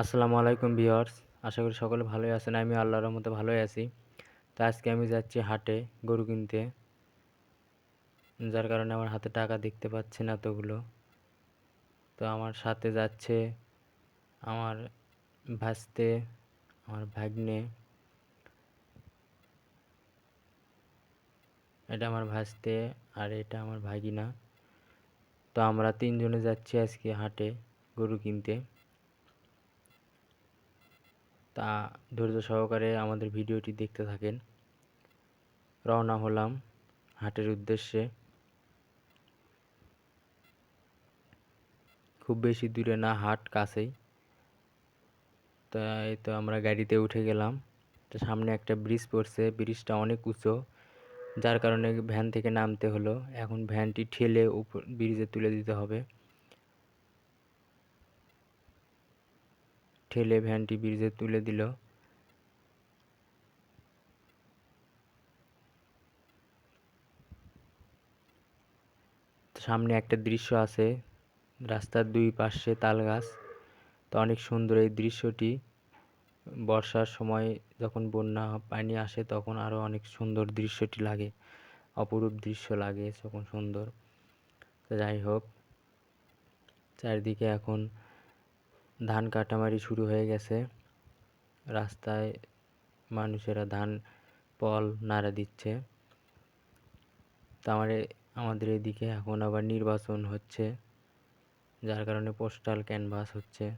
আসসালামু আলাইকুম ভিউয়ার্স, আশা করি সকলে ভালোই আছেন আমি আল্লাহর মতো ভালোই আছি। তো আজকে আমি যাচ্ছি হাটে গরু কিনতে, যার কারণে আমার হাতে টাকা দেখতে পাচ্ছি না তোগুলো তো আমার সাথে যাচ্ছে আমার ভাসতে, আমার ভাগ্নে। এটা আমার ভাসতে আর এটা আমার ভাগিনা। তো আমরা তিনজনে যাচ্ছি আজকে হাটে গরু কিনতে। তা ধৈর্য সহকারে আমাদের ভিডিওটি দেখতে থাকেন। রওনা হলাম হাটের উদ্দেশ্যে। খুব বেশি দূরে না, হাট কাছেই। তাই তো আমরা গাড়িতে উঠে গেলাম। তো সামনে একটা ব্রিজ পড়ছে ব্রিজটা অনেক উঁচু। যার কারণে ভ্যান থেকে নামতে হলো। এখন ভ্যানটি ঠেলে উপর ব্রিজে তুলে দিতে হবে। ঠেলে ভ্যানটি ব্রিজে তুলে দিল। সামনে একটা দৃশ্য আছে, রাস্তার দুই পাশে তাল গাছ তো অনেক সুন্দর এই দৃশ্যটি। বর্ষার সময় যখন বন্যা, পানি আসে তখন আরও অনেক সুন্দর দৃশ্যটি লাগে, অপরূপ দৃশ্য লাগে তখন সুন্দর। যাই হোক, চারিদিকে এখন ধান কাটামারি শুরু হয়ে গেছে। রাস্তায় মানুষেরা ধান, পল, নাড়া দিচ্ছে। তো আমার আমাদের এদিকে এখন আবার নির্বাচন হচ্ছে, যার কারণে পোস্টাল ক্যানভাস হচ্ছে।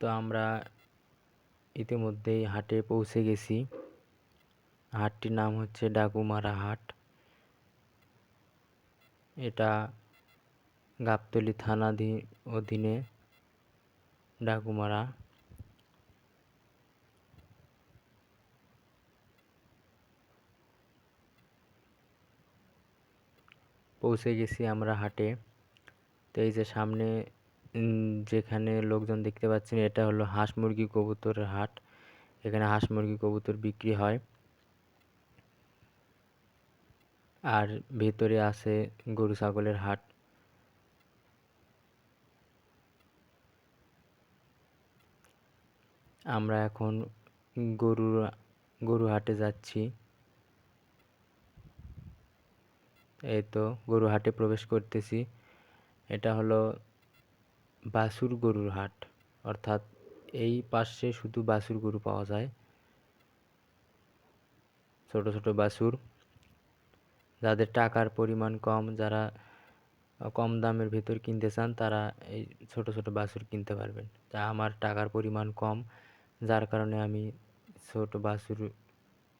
তো আমরা ইতিমধ্যেই হাটে পৌঁছে গেছি। হাটটির নাম হচ্ছে ডাকুমারা হাট। এটা গাবতলী থানা অধীনে ডাকুমারা পৌঁছে গেছি আমরা হাটে। তো এই যে সামনে যেখানে লোকজন দেখতে পাচ্ছেন, এটা হলো হাঁস মুরগি কবুতরের হাট। এখানে হাঁস মুরগি কবুতর বিক্রি হয়। আর ভেতরে আছে গরু ছাগলের হাট। আমরা এখন গরু গরু হাটে যাচ্ছি। এই তো গরু হাটে প্রবেশ করতেছি। এটা হলো বাছুর গরুর হাট। অর্থাৎ এই পাশে শুধু বাছুর গরু পাওয়া যায়। ছোট ছোট বাছুর যাদের টাকার পরিমাণ কম, যারা কম দামের ভেতর কিনতে চান, তারা এই ছোট ছোট বাছুর কিনতে পারবেন। তা আমার টাকার পরিমাণ কম যার কারণে আমি ছোট বাছুর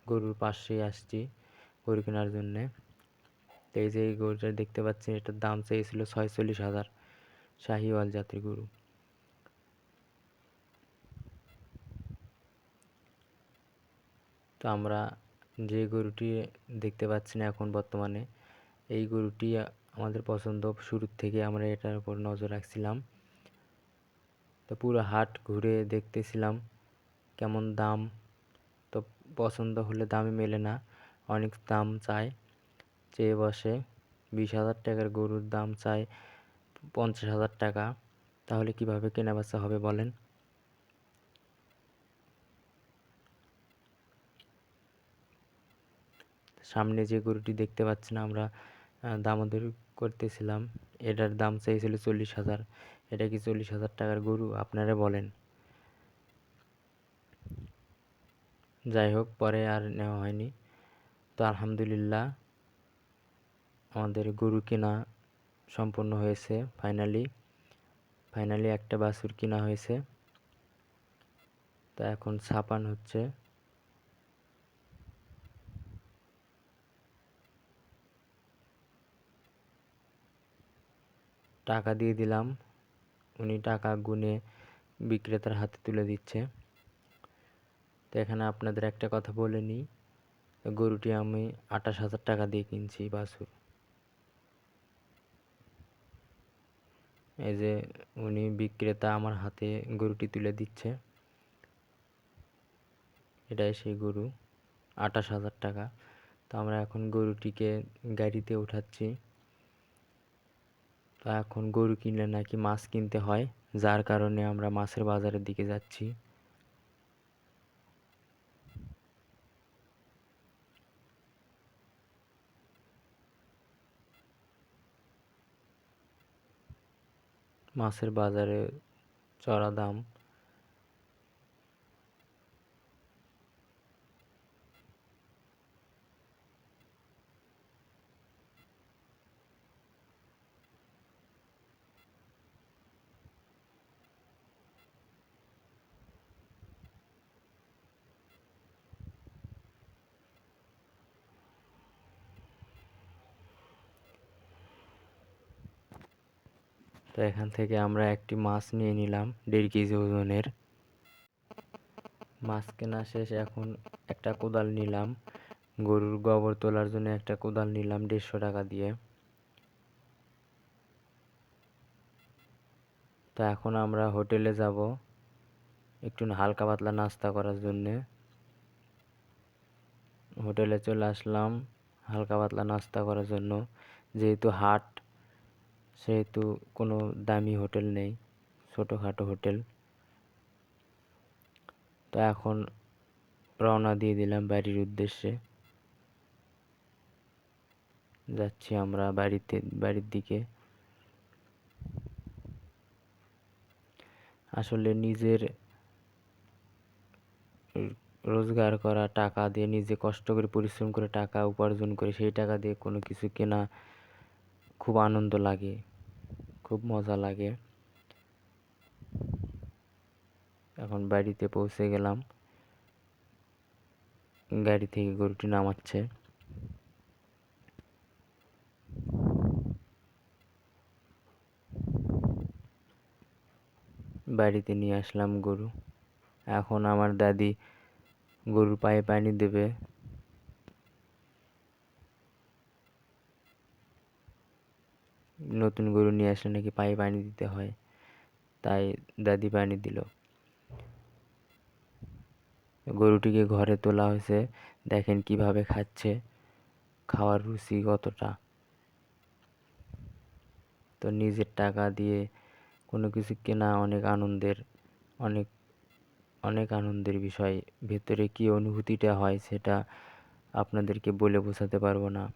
গরুর পাশেই আসছি গরু কেনার জন্যে। তো এই যে এই গরুটা দেখতে পাচ্ছেন, এটার দাম চেয়েছিল ছয়চল্লিশ হাজার শাহিওয়াল জাতের গরু। তো আমরা যে গরুটি দেখতে পাচ্ছি না এখন বর্তমানে, এই গরুটি আমাদের পছন্দ। শুরুর থেকে আমরা এটার উপর নজর রাখছিলাম। তো পুরো হাট ঘুরে দেখতেছিলাম। কেমন দাম? তো পছন্দ হলে দামে মেলে না। অনেক দাম চায়। চেয়ে বসে বিশ হাজার টাকার গরুর দাম চায় পঞ্চাশ হাজার টাকা। তাহলে কীভাবে কেনাবেচা হবে বলেন? সামনে যে গরুটি দেখতে পাচ্ছেন আমরা দামোদর করতেছিলাম। এটার দাম চাইছিল চল্লিশ হাজার। এটা কি চল্লিশ হাজার টাকার গরু? আপনারা বলেন। যাই হোক, পরে আর নেওয়া হয়নি। তো আলহামদুলিল্লাহ, আমাদের গরু কেনা সম্পন্ন হয়েছে ফাইনালি ফাইনালি একটা বাছুর কেনা হয়েছে। তা এখন ছাপান হচ্ছে। টাকা দিয়ে দিলাম। উনি টাকা গুনে বিক্রেতার হাতে তুলে দিচ্ছে। তো এখানে আপনাদের একটা কথা বলে নিই। গরুটি আমি আঠাশ হাজার টাকা দিয়ে কিনছি বাছুর। এই যে উনি বিক্রেতা আমার হাতে গরুটি তুলে দিচ্ছে। এটাই সেই গরু, আঠাশ হাজার টাকা। তো আমরা এখন গরুটিকে গাড়িতে উঠাচ্ছি। তো এখন গরু কিনলে নাকি মাছ কিনতে হয়, যার কারণে আমরা মাছের বাজারের দিকে যাচ্ছি। মাছের বাজারে চড়া দাম তো এখান থেকে আমরা একটি মাছ নিয়ে নিলাম, দেড় কেজি ওজনের। মাছ কেনা শেষ, এখন একটা কোদাল নিলাম। গরুর গোবর তোলার জন্য একটা কোদাল নিলাম দেড়শো টাকা দিয়ে। তো এখন আমরা হোটেলে যাব, একটু হালকা পাতলা নাস্তা করার জন্যে। হোটেলে চলে আসলাম, হালকা পাতলা নাস্তা করার জন্য। যেহেতু হাট সেহেতু কোনো দামি হোটেল নেই, ছোটোখাটো হোটেল। তো এখন রওনা দিয়ে দিলাম বাড়ির উদ্দেশ্যে। যাচ্ছি আমরা বাড়িতে, বাড়ির দিকে। আসলে নিজের রোজগার করা, টাকা দিয়ে নিজে কষ্ট করে, পরিশ্রম করে টাকা উপার্জন করে, সেই টাকা দিয়ে কোনো কিছু কেনা খুব আনন্দ লাগে। খুব মজা লাগে। এখন বাড়িতে পৌঁছে গেলাম। গাড়ি থেকে গরুটি নামাচ্ছে। বাড়িতে নিয়ে আসলাম গরু। এখন আমার দাদি গরুর পায়ে পানি দেবে। নতুন গরু নিয়ে আসলে নাকি পায়ে পানি দিতে হয়। তাই দাদি পানি দিল। গরুটিকে ঘরে তোলা হয়েছে। দেখেন কীভাবে খাচ্ছে। খাওয়ার রুচি কতটা। তো নিজের টাকা দিয়ে কোনো কিছু কেনা অনেক আনন্দের, অনেক অনেক আনন্দের বিষয়। ভেতরে কী অনুভূতিটা হয় সেটা আপনাদেরকে বলে বোঝাতে পারব না।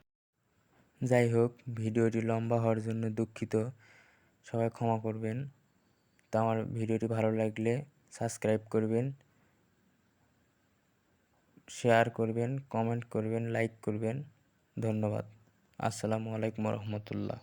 যাই হোক ভিডিওটি লম্বা হওয়ার জন্য দুঃখিত। সবাই ক্ষমা করবেন। তো আমার ভিডিওটি ভালো লাগলে সাবস্ক্রাইব করবেন, শেয়ার করবেন, কমেন্ট করবেন, লাইক করবেন। ধন্যবাদ। আসসালামু আলাইকুম রহমতুল্লাহ।